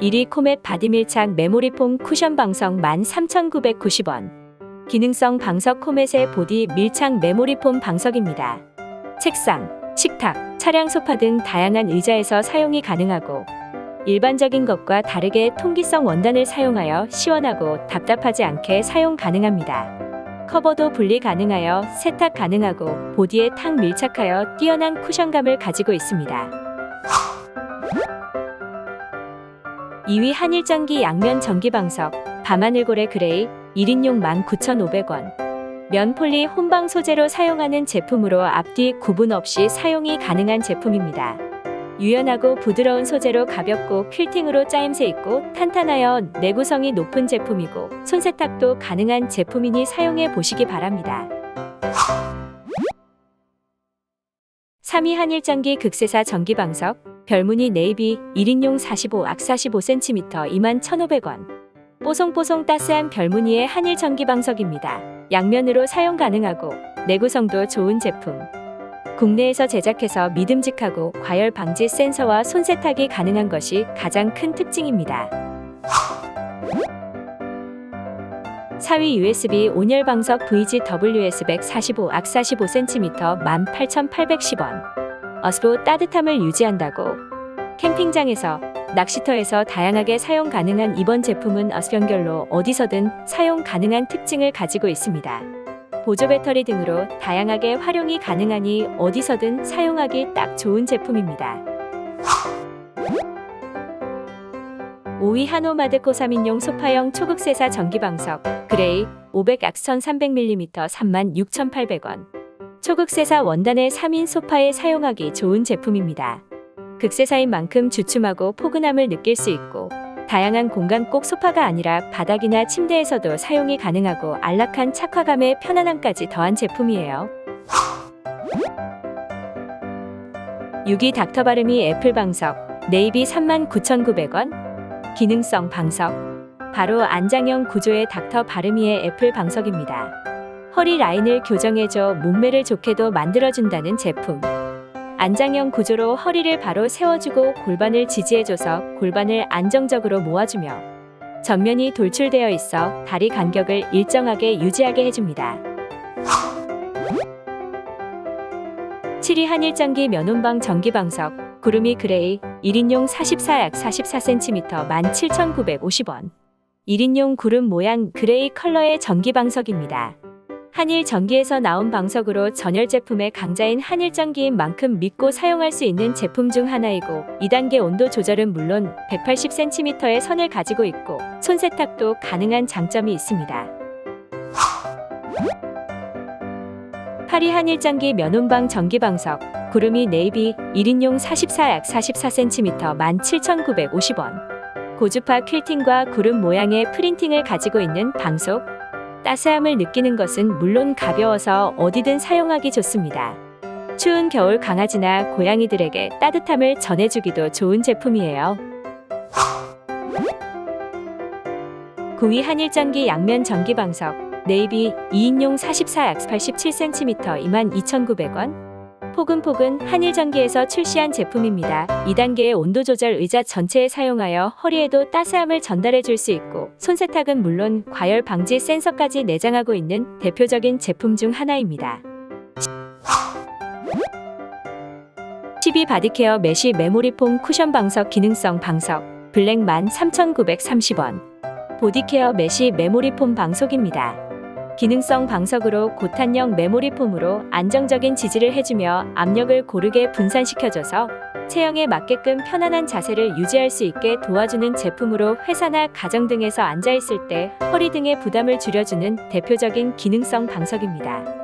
1위 코멧 바디 밀착 메모리 폼 쿠션 방석 13,990원. 기능성 방석 코멧의 보디 밀착 메모리 폼 방석입니다. 책상, 식탁, 차량 소파 등 다양한 의자에서 사용이 가능하고 일반적인 것과 다르게 통기성 원단을 사용하여 시원하고 답답하지 않게 사용 가능합니다. 커버도 분리 가능하여 세탁 가능하고 보디에 탁 밀착하여 뛰어난 쿠션감을 가지고 있습니다. 2위 한일전기 양면 전기방석 밤하늘고래 그레이 1인용 19,500원 면폴리 혼방 소재로 사용하는 제품으로 앞뒤 구분 없이 사용이 가능한 제품입니다. 유연하고 부드러운 소재로 가볍고 퀼팅으로 짜임새 있고 탄탄하여 내구성이 높은 제품이고 손세탁도 가능한 제품이니 사용해 보시기 바랍니다. 3위 한일전기 극세사 전기방석 별무늬 네이비 1인용 45악 45cm 21,500원 뽀송뽀송 따스한 별무늬의 한일 전기방석입니다. 양면으로 사용 가능하고 내구성도 좋은 제품. 국내에서 제작해서 믿음직하고 과열 방지 센서와 손세탁이 가능한 것이 가장 큰 특징입니다. 4위 USB 온열 방석 VGWS 145 악 45cm 18,810원. 어스보 따뜻함을 유지한다고 캠핑장에서 낚시터에서 다양하게 사용 가능한 이번 제품은 어스연결로 어디서든 사용 가능한 특징을 가지고 있습니다. 보조 배터리 등으로 다양하게 활용이 가능하니 어디서든 사용하기 딱 좋은 제품입니다. 5위 한오마드코 3인용 소파형 초극세사 전기방석 그레이 500 악선 300mm 36,800원 초극세사 원단의 3인 소파에 사용하기 좋은 제품입니다. 극세사인 만큼 주춤하고 포근함을 느낄 수 있고 다양한 공간 꼭 소파가 아니라 바닥이나 침대에서도 사용이 가능하고 안락한 착화감의 편안함까지 더한 제품이에요. 6위 닥터 바르미 애플 방석 네이비 39,900원 기능성 방석 바로 안장형 구조의 닥터 바르미의 애플 방석입니다. 허리 라인을 교정해줘 몸매를 좋게도 만들어준다는 제품. 안장형 구조로 허리를 바로 세워주고 골반을 지지해줘서 골반을 안정적으로 모아주며 전면이 돌출되어 있어 다리 간격을 일정하게 유지하게 해줍니다. 7위 한일전기 면온방 전기방석 구름이 그레이 1인용 44약 44cm 17,950원 1인용 구름 모양 그레이 컬러의 전기방석입니다. 한일 전기에서 나온 방석으로 전열 제품의 강자인 한일 전기인 만큼 믿고 사용할 수 있는 제품 중 하나이고 2단계 온도 조절은 물론 180cm의 선을 가지고 있고 손 세탁도 가능한 장점이 있습니다. 8위 한일 전기 면온방 전기방석 구름이 네이비 1인용 44약 44cm 17,950원 고주파 퀼팅과 구름 모양의 프린팅을 가지고 있는 방석 따스함을 느끼는 것은 물론 가벼워서 어디든 사용하기 좋습니다. 추운 겨울 강아지나 고양이들에게 따뜻함을 전해주기도 좋은 제품이에요. 9위 한일전기 양면 전기방석 네이비 2인용 44약 87cm 22,900원 포근포근 한일전기에서 출시한 제품입니다. 2단계의 온도 조절 의자 전체에 사용하여 허리에도 따스함을 전달해 줄 수 있고 손세탁은 물론 과열 방지 센서까지 내장하고 있는 대표적인 제품 중 하나입니다. 12 바디케어 메쉬 메모리 폼 쿠션 방석 기능성 방석 블랙 13,930원 보디케어 메쉬 메모리 폼 방석입니다. 기능성 방석으로 고탄형 메모리 폼으로 안정적인 지지를 해주며 압력을 고르게 분산시켜줘서 체형에 맞게끔 편안한 자세를 유지할 수 있게 도와주는 제품으로 회사나 가정 등에서 앉아있을 때 허리 등의 부담을 줄여주는 대표적인 기능성 방석입니다.